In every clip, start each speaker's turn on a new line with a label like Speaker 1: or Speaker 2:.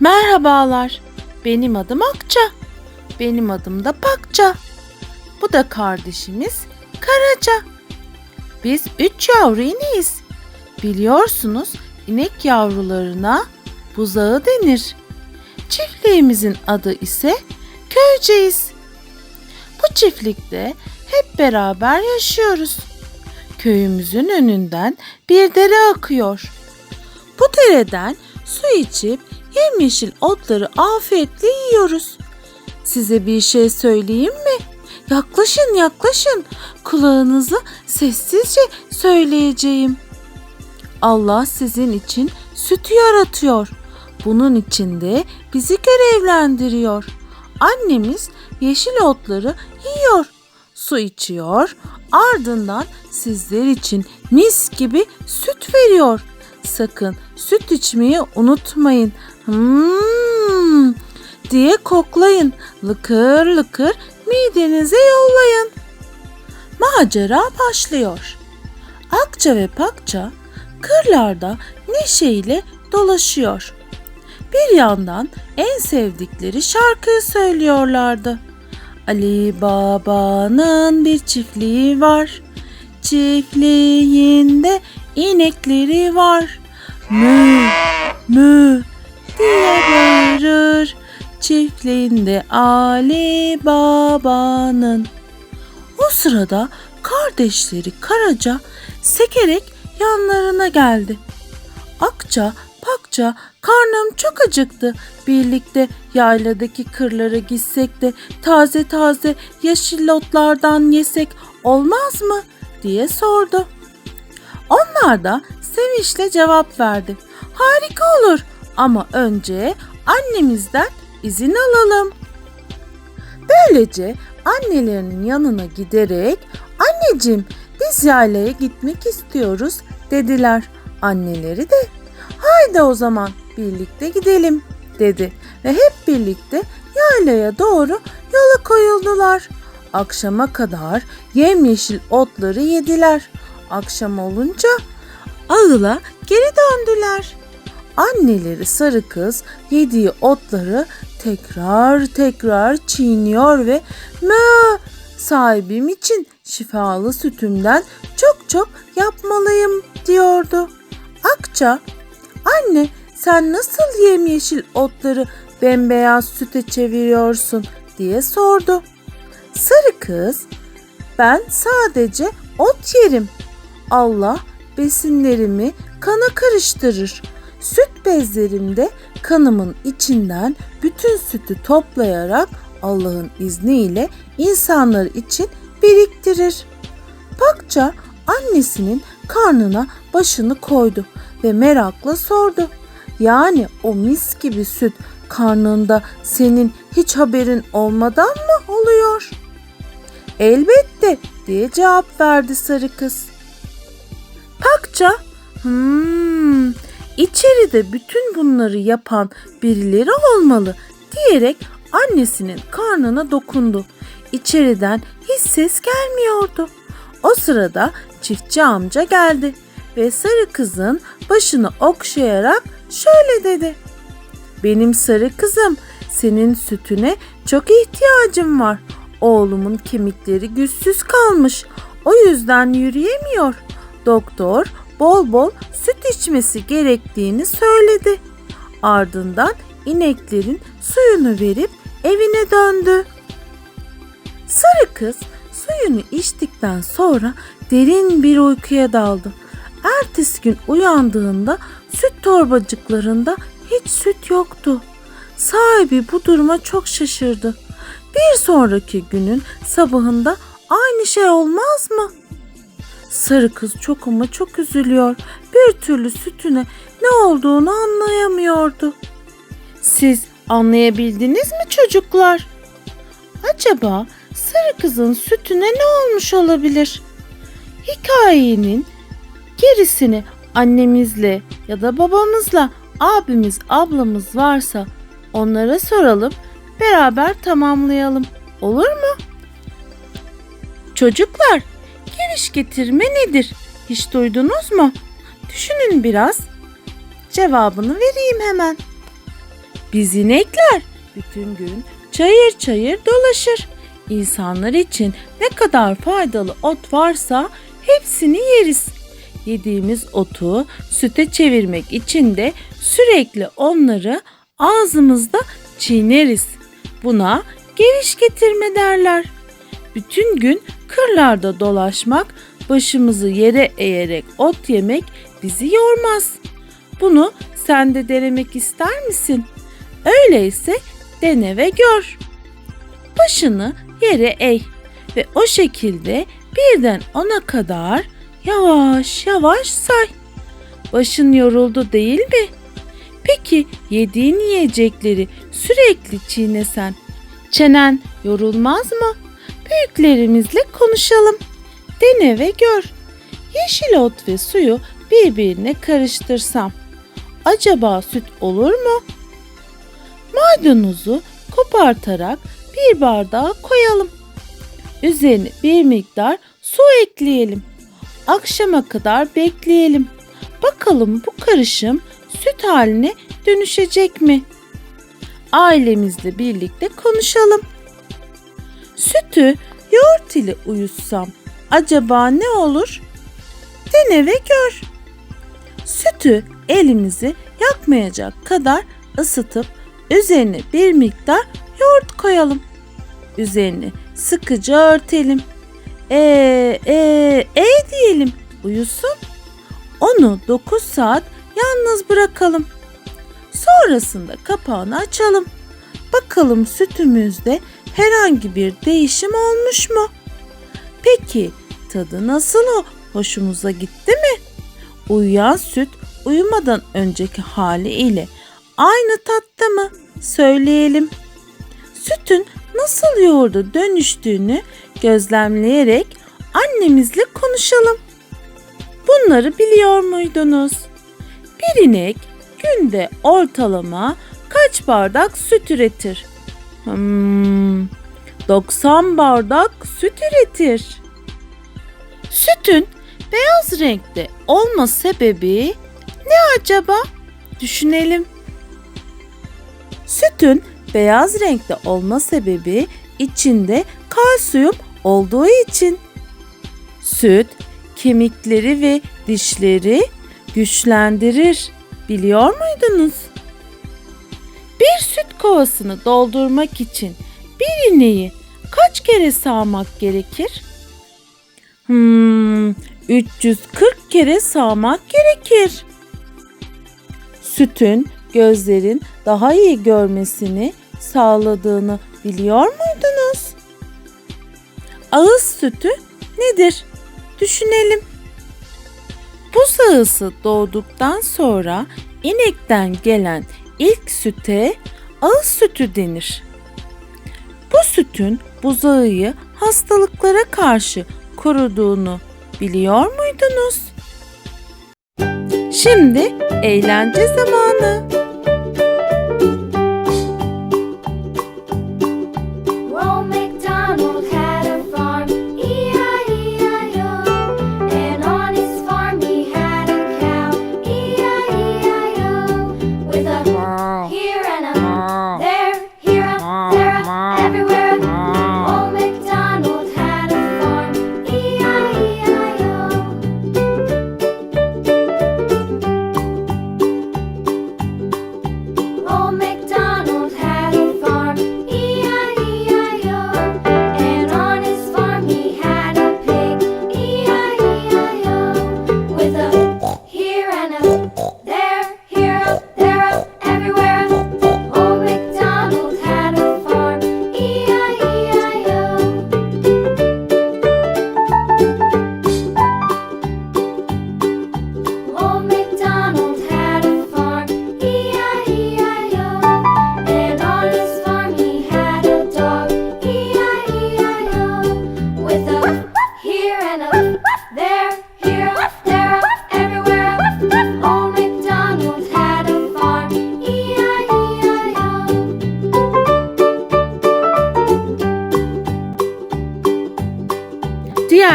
Speaker 1: Merhabalar. Benim adım Akça. Benim adım da Pakça. Bu da kardeşimiz Karaca. Biz üç yavru ineğiz. Biliyorsunuz inek yavrularına buzağı denir. Çiftliğimizin adı ise Köyceğiz. Bu çiftlikte hep beraber yaşıyoruz. Köyümüzün önünden bir dere akıyor. Bu dereden su içip yemyeşil otları afiyetle yiyoruz. Size bir şey söyleyeyim mi? Yaklaşın yaklaşın. Kulağınızı sessizce söyleyeceğim. Allah sizin için sütü yaratıyor. Bunun için de bizi görevlendiriyor. Annemiz yeşil otları yiyor, su içiyor, ardından sizler için mis gibi süt veriyor. Sakın süt içmeyi unutmayın. Hmm, diye koklayın. Lıkır lıkır midenize yollayın. Macera başlıyor. Akça ve Pakça kırlarda neşeyle dolaşıyor. Bir yandan en sevdikleri şarkıyı söylüyorlardı. Ali Baba'nın bir çiftliği var. Çiftliğinde inekleri var. Mü mü diye bağırır. Çiftliğinde Ali Baba'nın. O sırada kardeşleri Karaca sekerek yanlarına geldi. Akça, Pakça, karnım çok acıktı. Birlikte yayladaki kırlara gitsek de taze taze yeşil otlardan yesek olmaz mı? diye sordu. Onlar da sevinçle cevap verdi. Harika olur ama önce annemizden izin alalım. Böylece annelerinin yanına giderek anneciğim biz yaylaya gitmek istiyoruz dediler. Anneleri de haydi o zaman birlikte gidelim dedi ve hep birlikte yaylaya doğru yola koyuldular. Akşama kadar yemyeşil otları yediler. Akşam olunca ağıla geri döndüler. Anneleri sarı kız yediği otları tekrar tekrar çiğniyor ve mö sahibim için şifalı sütümden çok çok yapmalıyım diyordu. Akça anne sen nasıl yemyeşil otları bembeyaz süte çeviriyorsun diye sordu. Sarı kız ben sadece ot yerim. Allah besinlerimi kana karıştırır. Süt bezlerimde kanımın içinden bütün sütü toplayarak Allah'ın izniyle insanlar için biriktirir. Pakça annesinin karnına başını koydu ve merakla sordu. Yani o mis gibi süt karnında senin hiç haberin olmadan mı oluyor? Elbette diye cevap verdi sarı kız. Pakça, hmm, içeride bütün bunları yapan birileri olmalı diyerek annesinin karnına dokundu. İçeriden hiç ses gelmiyordu. O sırada çiftçi amca geldi ve sarı kızın başını okşayarak şöyle dedi. Benim sarı kızım, senin sütüne çok ihtiyacım var. Oğlumun kemikleri güçsüz kalmış. O yüzden yürüyemiyor. Doktor bol bol süt içmesi gerektiğini söyledi. Ardından ineklerin suyunu verip evine döndü. Sarı kız suyunu içtikten sonra derin bir uykuya daldı. Ertesi gün uyandığında süt torbacıklarında hiç süt yoktu. Sahibi bu duruma çok şaşırdı. Bir sonraki günün sabahında aynı şey olmaz mı? Sarı kız çok ama çok üzülüyor. Bir türlü sütüne ne olduğunu anlayamıyordu. Siz anlayabildiniz mi çocuklar? Acaba sarı kızın sütüne ne olmuş olabilir? Hikayenin gerisini annemizle ya da babamızla abimiz ablamız varsa onlara soralım beraber tamamlayalım. Olur mu? Çocuklar, giriş getirme nedir? Hiç duydunuz mu? Düşünün biraz. Cevabını vereyim hemen. Biz inekler bütün gün çayır çayır dolaşır. İnsanlar için ne kadar faydalı ot varsa hepsini yeriz. Yediğimiz otu süte çevirmek için de sürekli onları ağzımızda çiğneriz. Buna geviş getirme derler. Bütün gün kırlarda dolaşmak, başımızı yere eğerek ot yemek bizi yormaz. Bunu sen de denemek ister misin? Öyleyse dene ve gör. Başını yere eğ ve o şekilde birden ona kadar yavaş yavaş say. Başın yoruldu değil mi? Peki yediğin yiyecekleri sürekli çiğnesen çenen yorulmaz mı? Büyüklerimizle konuşalım. Dene ve gör. Yeşil ot ve suyu birbirine karıştırsam acaba süt olur mu? Maydanozu kopartarak bir bardağa koyalım. Üzerine bir miktar su ekleyelim. Akşama kadar bekleyelim. Bakalım bu karışım süt haline dönüşecek mi? Ailemizle birlikte konuşalım. Sütü yoğurt ile uyutsam acaba ne olur? Dene ve gör. Sütü elimizi yakmayacak kadar ısıtıp üzerine bir miktar yoğurt koyalım. Üzerini sıkıca örtelim. E e e diyelim. Uyusun. Onu 9 saat yalnız bırakalım. Sonrasında kapağını açalım. Bakalım sütümüzde herhangi bir değişim olmuş mu? Peki tadı nasıl o? Hoşumuza gitti mi? Uyuyan süt uyumadan önceki hali ile aynı tatta mı? Söyleyelim. Sütün nasıl yoğurda dönüştüğünü gözlemleyerek annemizle konuşalım. Bunları biliyor muydunuz? Bir inek günde ortalama kaç bardak süt üretir? Hmm, 90 bardak süt üretir. Sütün beyaz renkte olma sebebi ne acaba? Düşünelim. Sütün beyaz renkte olma sebebi içinde kalsiyum olduğu için. Süt kemikleri ve dişleri güçlendirir. Biliyor muydunuz? Bir süt kovasını doldurmak için bir ineği kaç kere sağmak gerekir? Hmm, 340 kere sağmak gerekir. Sütün gözlerin daha iyi görmesini sağladığını biliyor muydunuz? Ağız sütü nedir? Düşünelim. Buz ağısı doğduktan sonra inekten gelen ilk süte ağız sütü denir. Bu sütün buzağıyı hastalıklara karşı koruduğunu biliyor muydunuz? Şimdi eğlence zamanı.
Speaker 2: Old MacDonald had a farm, E-I-E-I-O. And on his farm he had a cow, E-I-E-I-O. With a here and a there, here a, there a, everywhere.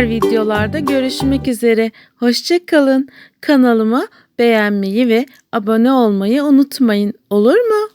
Speaker 1: Diğer videolarda görüşmek üzere. Hoşçakalın. Kanalıma beğenmeyi ve abone olmayı unutmayın. Olur mu?